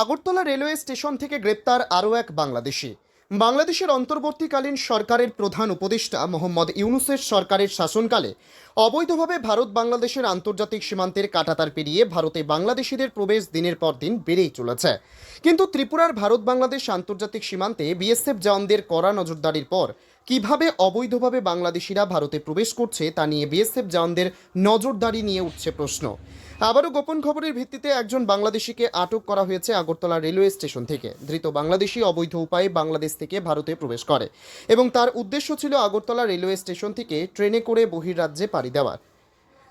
Agartala railway station থেকে গ্রেপ্তার আরও এক বাংলাদেশি। বাংলাদেশের অন্তর্বর্তীকালীন সরকারের প্রধান উপদেষ্টা মোহাম্মদ ইউনুসের সরকারের শাসনকালে অবৈধভাবে ভারত বাংলাদেশের আন্তর্জাতিক সীমান্তের কাটাতার পেরিয়ে ভারতে বাংলাদেশিদের প্রবেশ দিনের পর দিন বেড়েই চলেছে। কিন্তু ত্রিপুরার ভারত বাংলাদেশ আন্তর্জাতিক সীমান্তে বিএসএফ জওয়ানদের কড়া নজরদারির পর কীভাবে অবৈধভাবে বাংলাদেশিরা ভারতে প্রবেশ করছে তা নিয়ে বিএসএফ জওয়ানদের নজরদারি নিয়ে উঠছে প্রশ্ন। আবারও গোপন খবরের ভিত্তিতে একজন বাংলাদেশিকে আটক করা হয়েছে আগরতলা রেলওয়ে স্টেশন থেকে। ধৃত বাংলাদেশি অবৈধ উপায়ে বাংলাদেশ থেকে ভারতে প্রবেশ করে এবং তার উদ্দেশ্য ছিল আগরতলা রেলওয়ে স্টেশন থেকে ট্রেনে করে বহির্রাজ্যে পাড়ি দেওয়ার।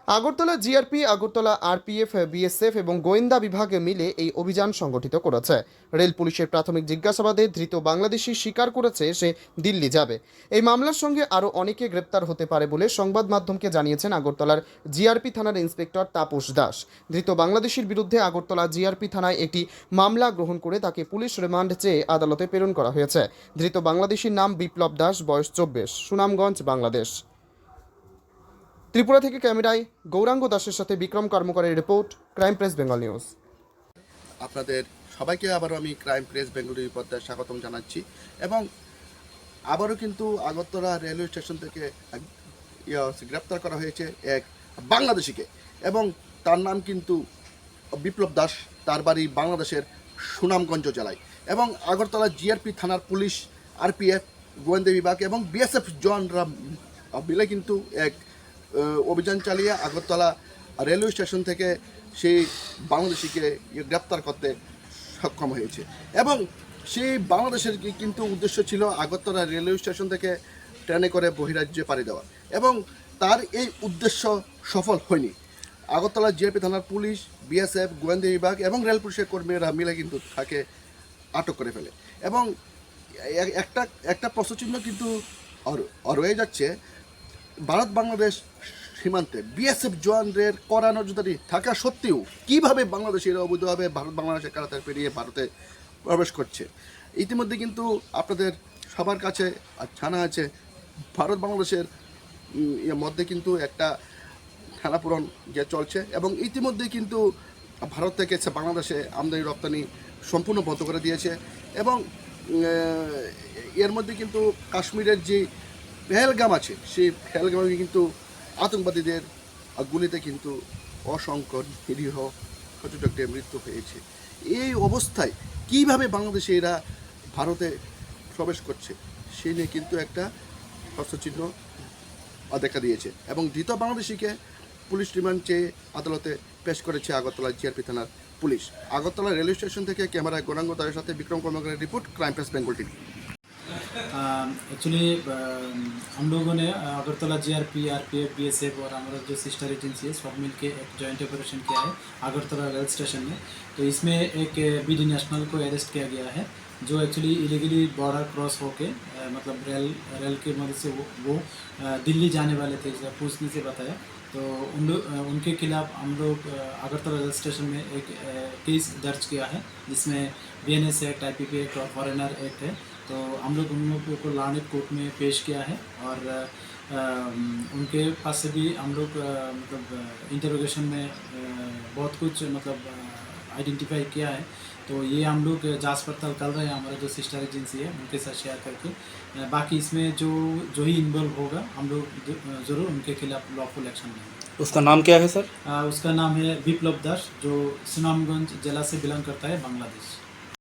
Agartala GRP, Agartala RPF, BSF এবং গোয়েন্দা বিভাগ মিলে এই অভিযান সংগঠিত করেছে। রেল পুলিশের প্রাথমিক জিজ্ঞাসাবাদে ধৃত বাংলাদেশি স্বীকার করেছে সে দিল্লি যাবে। এই মামলার সঙ্গে আরও অনেকে গ্রেপ্তার হতে পারে বলে সংবাদ মাধ্যমকে জানিয়েছেন আগরতলার জিআরপি থানার ইন্সপেক্টর তাপস দাস। ধৃত বাংলাদেশির বিরুদ্ধে আগরতলা জিআরপি থানায় একটি মামলা গ্রহণ করে তাকে পুলিশ রিমান্ড চেয়ে আদালতে প্রেরণ করা হয়েছে। ধৃত বাংলাদেশির নাম বিপ্লব দাস, বয়স চব্বিশ, সুনামগঞ্জ, বাংলাদেশ। ত্রিপুরা থেকে ক্যামেরায় গৌরাঙ্গ দাসের সাথে Bikram কর্মকারের report, crime press Bengal news. আপনাদের সবাইকে আবারও আমি ক্রাইম প্রেস বেঙ্গলুরু পর্দায় স্বাগতম জানাচ্ছি এবং আবারও কিন্তু আগরতলা রেলওয়ে স্টেশন থেকে গ্রেপ্তার করা হয়েছে এক বাংলাদেশিকে এবং তার নাম কিন্তু বিপ্লব দাস, তার বাড়ি বাংলাদেশের সুনামগঞ্জ জেলায়। এবং আগরতলা জিআরপি থানার পুলিশ, আরপিএফ, গোয়েন্দা বিভাগ এবং বিএসএফ জওয়ানরা মিলে কিন্তু এক অভিযান চালিয়ে আগরতলা রেলওয়ে স্টেশন থেকে সেই বাংলাদেশিকে গ্রেপ্তার করতে সক্ষম হয়েছে। এবং সেই বাংলাদেশের কিন্তু উদ্দেশ্য ছিল আগরতলা রেলওয়ে স্টেশন থেকে ট্রেনে করে বহিরাজ্যে পাড়ি দেওয়া। এবং তার এই উদ্দেশ্য সফল হয়নি। আগরতলা জিআরপি থানার পুলিশ, বিএসএফ, গোয়েন্দা বিভাগ এবং রেল পুলিশের কর্মীরা মিলে কিন্তু তাকে আটক করে ফেলে। এবং একটা একটা প্রশ্নচিহ্ন কিন্তু রয়ে যাচ্ছে ভারত বাংলাদেশ সীমান্তে বিএসএফ জওয়ানদের কড়া নজরদারি থাকা সত্ত্বেও কীভাবে বাংলাদেশের অবৈধভাবে ভারত বাংলাদেশের কারাতার পেরিয়ে ভারতে প্রবেশ করছে? ইতিমধ্যে কিন্তু আপনাদের সবার কাছে জানা আছে ভারত বাংলাদেশের উম, মধ্যে কিন্তু একটা খেলাপূরণ যে চলছে এবং ইতিমধ্যে কিন্তু ভারত থেকে বাংলাদেশে আমদানি রপ্তানি সম্পূর্ণ বন্ধ করে দিয়েছে এবং এর মধ্যে কিন্তু কাশ্মীরের যে পেহেলগাম আছে। সেই পেহেলগামে কিন্তু আতঙ্কবাদীদের গুলিতে কিন্তু অসংখ্য নিরীহ পর্যটকদের মৃত্যু হয়েছে। এই অবস্থায় কীভাবে বাংলাদেশে এরা ভারতে প্রবেশ করছে, সে নিয়ে কিন্তু একটা প্রশ্নচিহ্ন দেখা দিয়েছে। এবং ধৃত বাংলাদেশিকে পুলিশ রিমান্ড চেয়ে আদালতে পেশ করেছে আগরতলা জিআরপি থানার পুলিশ। আগরতলা রেলওয়ে স্টেশন থেকে ক্যামেরায় গৌরাঙ্গ দাসের সাথে Bikram কর্মকারের report, crime press, Bengal TV. Actually हम लोगों ने Agartala G R P R P F B S F और हमारा जो सिस्टर एजेंसी है सब मिल के एक जॉइंट ऑपरेशन किया है अगरतला रेल स्टेशन में। तो इसमें एक बी डी नेशनल को अरेस्ट किया गया है जो एक्चुअली इलीगली बॉर्डर क्रॉस होके अ, मतलब रेल रेल के मदद से वो, वो दिल्ली जाने वाले थे जैसा पूछने से बताया। तो उन लोग उनके खिलाफ हम लोग अगरतला रेल स्टेशन में एक केस दर्ज किया है जिसमें B N S act I P P act और फॉरेनर एक्ट है। तो हम लोग उन लोगों को लानेट कोर्ट में पेश किया है और उनके पास से भी हम लोग मतलब इंटरोगेशन में बहुत कुछ मतलब आइडेंटिफाई किया है। तो ये हम लोग जाँच पड़ताल कर रहे हैं हमारा जो सिस्टर एजेंसी है उनके साथ शेयर करके। बाकी इसमें जो जो ही इन्वॉल्व होगा हम लोग ज़रूर उनके खिलाफ लॉफुल एक्शन लेंगे उसका नाम क्या है सर? अ, उसका नाम है विप्लव दास जो सुनामगंज जिला से बिलोंग करता है बांग्लादेश।